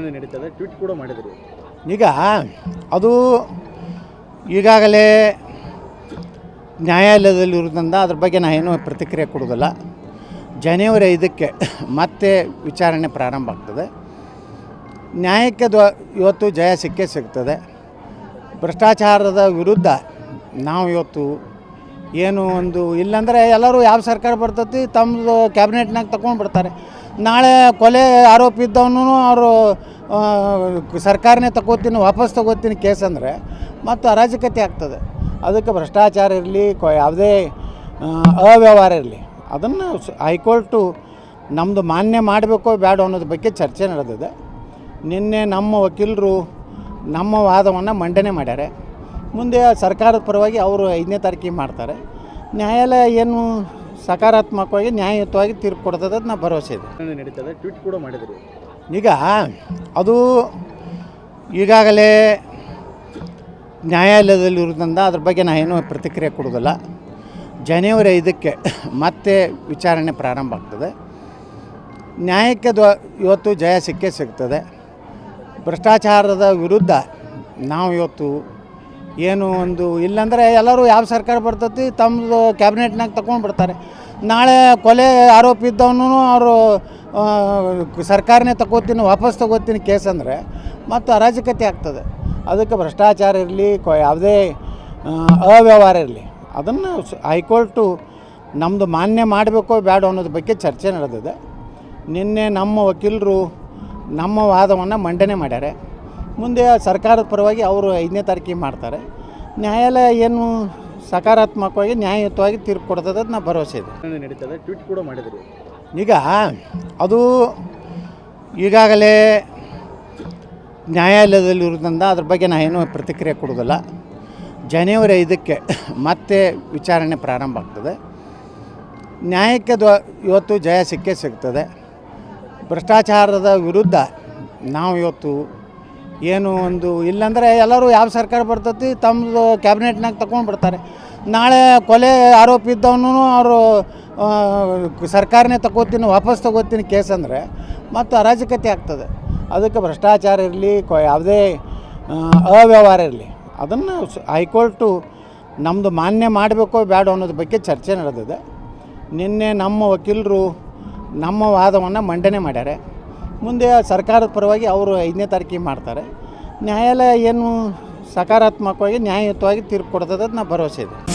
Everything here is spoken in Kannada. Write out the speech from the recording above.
ನಡೀತದೆ, ಟ್ವೀಟ್ ಕೂಡ ಮಾಡಿದ್ರು. ಈಗ ಅದು ಈಗಾಗಲೇ ನ್ಯಾಯಾಲಯದಲ್ಲಿರೋದ್ರಿಂದ ಅದ್ರ ಬಗ್ಗೆ ನಾನು ಏನೂ ಪ್ರತಿಕ್ರಿಯೆ ಕೊಡೋದಿಲ್ಲ ಜನವರಿ ಐದಕ್ಕೆ ಮತ್ತೆ ವಿಚಾರಣೆ ಪ್ರಾರಂಭ ಆಗ್ತದೆ. ನ್ಯಾಯಕ್ಕೆ ದ್ವ, ಇವತ್ತು ಜಯ ಸಿಕ್ಕೇ ಸಿಗ್ತದೆ. ಭ್ರಷ್ಟಾಚಾರದ ವಿರುದ್ಧ ನಾವು ಇವತ್ತು ಏನು ಒಂದು ಇಲ್ಲಾಂದರೆ ಎಲ್ಲರೂ ಯಾವ ಸರ್ಕಾರ ಬರ್ತೈತಿ ತಮ್ಮದು ಕ್ಯಾಬಿನೆಟ್ನಾಗ ತಗೊಂಡು ಬಿಡ್ತಾರೆ. ನಾಳೆ ಕೊಲೆ ಆರೋಪಿ ಇದ್ದವನು ಅವರು ಸರ್ಕಾರನೇ ತಗೋತೀನಿ, ವಾಪಸ್ ತಗೋತೀನಿ ಕೇಸ್ ಅಂದರೆ ಮತ್ತು ಅರಾಜಕತೆ ಆಗ್ತದೆ. ಅದಕ್ಕೆ ಭ್ರಷ್ಟಾಚಾರ ಇರಲಿ, ಕೊ, ಯಾವುದೇ ಅವ್ಯವಹಾರ ಇರಲಿ, ಅದನ್ನು ಹೈಕೋರ್ಟು ನಮ್ಮದು ಮಾನ್ಯ ಮಾಡಬೇಕೋ ಬೇಡ ಅನ್ನೋದ್ರ ಬಗ್ಗೆ ಚರ್ಚೆ ನಡೆದಿದೆ. ನಿನ್ನೆ ನಮ್ಮ ವಕೀಲರು ನಮ್ಮ ವಾದವನ್ನು ಮಂಡನೆ ಮಾಡ್ಯಾರೆ. ಮುಂದೆ ಸರ್ಕಾರದ ಪರವಾಗಿ ಅವರು ಐದನೇ ತಾರೀಕಿಗೆ ಮಾಡ್ತಾರೆ. ನ್ಯಾಯಾಲಯ ಏನು ಸಕಾರಾತ್ಮಕವಾಗಿ ನ್ಯಾಯಯುತವಾಗಿ ತೀರ್ಪು ಕೊಡ್ತದೆ ಅದು ನಾ ಭರವಸೆ ಇದೆ. ನಡೀತದೆ? ಟ್ವೀಟ್ ಕೂಡ ಮಾಡಿದ್ರು. ಈಗ ಅದು ಈಗಾಗಲೇ ನ್ಯಾಯಾಲಯದಲ್ಲಿರೋದ್ರಿಂದ ಅದ್ರ ಬಗ್ಗೆ ನಾನು ಏನೂ ಪ್ರತಿಕ್ರಿಯೆ ಕೊಡೋದಿಲ್ಲ ಜನವರಿ ಐದಕ್ಕೆ ಮತ್ತೆ ವಿಚಾರಣೆ ಪ್ರಾರಂಭ ಆಗ್ತದೆ. ನ್ಯಾಯಕ್ಕೆ ದ್ವ ಇವತ್ತು ಜಯ ಸಿಕ್ಕೇ ಸಿಗ್ತದೆ. ಭ್ರಷ್ಟಾಚಾರದ ವಿರುದ್ಧ ನಾವು ಇವತ್ತು ಏನು ಒಂದು ಇಲ್ಲಾಂದರೆ ಎಲ್ಲರೂ ಯಾವ ಸರ್ಕಾರ ಬರ್ತೈತಿ ತಮ್ಮದು ಕ್ಯಾಬಿನೆಟ್ನಾಗ ತಗೊಂಡು ಬಿಡ್ತಾರೆ. ನಾಳೆ ಕೊಲೆ ಆರೋಪಿ ಇದ್ದವನು ಅವರು ಸರ್ಕಾರನೇ ತಗೋತೀನಿ, ವಾಪಸ್ ತಗೋತೀನಿ ಕೇಸ್ ಅಂದರೆ ಮತ್ತು ಅರಾಜಕತೆ ಆಗ್ತದೆ. ಅದಕ್ಕೆ ಭ್ರಷ್ಟಾಚಾರ ಇರಲಿ, ಕೊ, ಯಾವುದೇ ಅವ್ಯವಹಾರ ಇರಲಿ, ಅದನ್ನು ಹೈಕೋರ್ಟು ನಮ್ಮದು ಮಾನ್ಯ ಮಾಡಬೇಕೋ ಬೇಡ ಅನ್ನೋದ್ರ ಬಗ್ಗೆ ಚರ್ಚೆ ನಡೆದಿದೆ. ನಿನ್ನೆ ನಮ್ಮ ವಕೀಲರು ನಮ್ಮ ವಾದವನ್ನು ಮಂಡನೆ ಮಾಡ್ಯಾರೆ. ಮುಂದೆ ಸರ್ಕಾರದ ಪರವಾಗಿ ಅವರು ಐದನೇ ತಾರೀಕಿಗೆ ಮಾಡ್ತಾರೆ. ನ್ಯಾಯಾಲಯ ಏನು ಸಕಾರಾತ್ಮಕವಾಗಿ ನ್ಯಾಯಯುತವಾಗಿ ತೀರ್ಪು ಕೊಡ್ತದೆ ನಾ ಭರವಸೆ ಇದೆ. ನಡೀತದೆ? ಟ್ವೀಟ್ ಕೂಡ ಮಾಡಿದ್ರು. ಈಗ ಅದು ಈಗಾಗಲೇ ನ್ಯಾಯಾಲಯದಲ್ಲಿರೋದ್ರಿಂದ ಅದ್ರ ಬಗ್ಗೆ ನಾನು ಏನೂ ಪ್ರತಿಕ್ರಿಯೆ ಕೊಡೋದಿಲ್ಲ ಜನವರಿ ಐದಕ್ಕೆ ಮತ್ತೆ ವಿಚಾರಣೆ ಪ್ರಾರಂಭ ಆಗ್ತದೆ. ನ್ಯಾಯಕ್ಕೆ ದ್ವ ಇವತ್ತು ಜಯ ಸಿಕ್ಕೇ ಸಿಗ್ತದೆ. ಭ್ರಷ್ಟಾಚಾರದ ವಿರುದ್ಧ ನಾವು ಇವತ್ತು ಏನು ಒಂದು ಇಲ್ಲಾಂದರೆ ಎಲ್ಲರೂ ಯಾವ ಸರ್ಕಾರ ಬರ್ತತಿ ತಮ್ಮದು ಕ್ಯಾಬಿನೆಟ್ನಾಗ ತಗೊಂಡು ಬಿಡ್ತಾರೆ. ನಾಳೆ ಕೊಲೆ ಆರೋಪಿ ಇದ್ದವನು ಅವರು ಸರ್ಕಾರನೇ ತಗೋತೀನಿ, ವಾಪಸ್ ತಗೋತೀನಿ ಕೇಸ್ ಅಂದರೆ ಮತ್ತು ಅರಾಜಕತೆ ಆಗ್ತದೆ. ಅದಕ್ಕೆ ಭ್ರಷ್ಟಾಚಾರ ಇರಲಿ ಯಾವುದೇ ಅವ್ಯವಹಾರ ಇರಲಿ, ಅದನ್ನು ಹೈಕೋರ್ಟು ನಮ್ಮದು ಮಾನ್ಯ ಮಾಡಬೇಕೋ ಬೇಡ ಅನ್ನೋದ್ರ ಬಗ್ಗೆ ಚರ್ಚೆ ನಡೆದಿದೆ. ನಿನ್ನೆ ನಮ್ಮ ವಕೀಲರು ನಮ್ಮ ವಾದವನ್ನು ಮಂಡನೆ ಮಾಡ್ಯಾರೆ. ಮುಂದೆ ಸರ್ಕಾರದ ಪರವಾಗಿ ಅವರು ಐದನೇ ತಾರೀಕಿಗೆ ಮಾಡ್ತಾರೆ. ನ್ಯಾಯಾಲಯ ಏನು ಸಕಾರಾತ್ಮಕವಾಗಿ, ನ್ಯಾಯಯುತವಾಗಿ ತೀರ್ಪು ಕೊಡ್ತದೆ ನಾ ಭರವಸೆ ಇದೆ.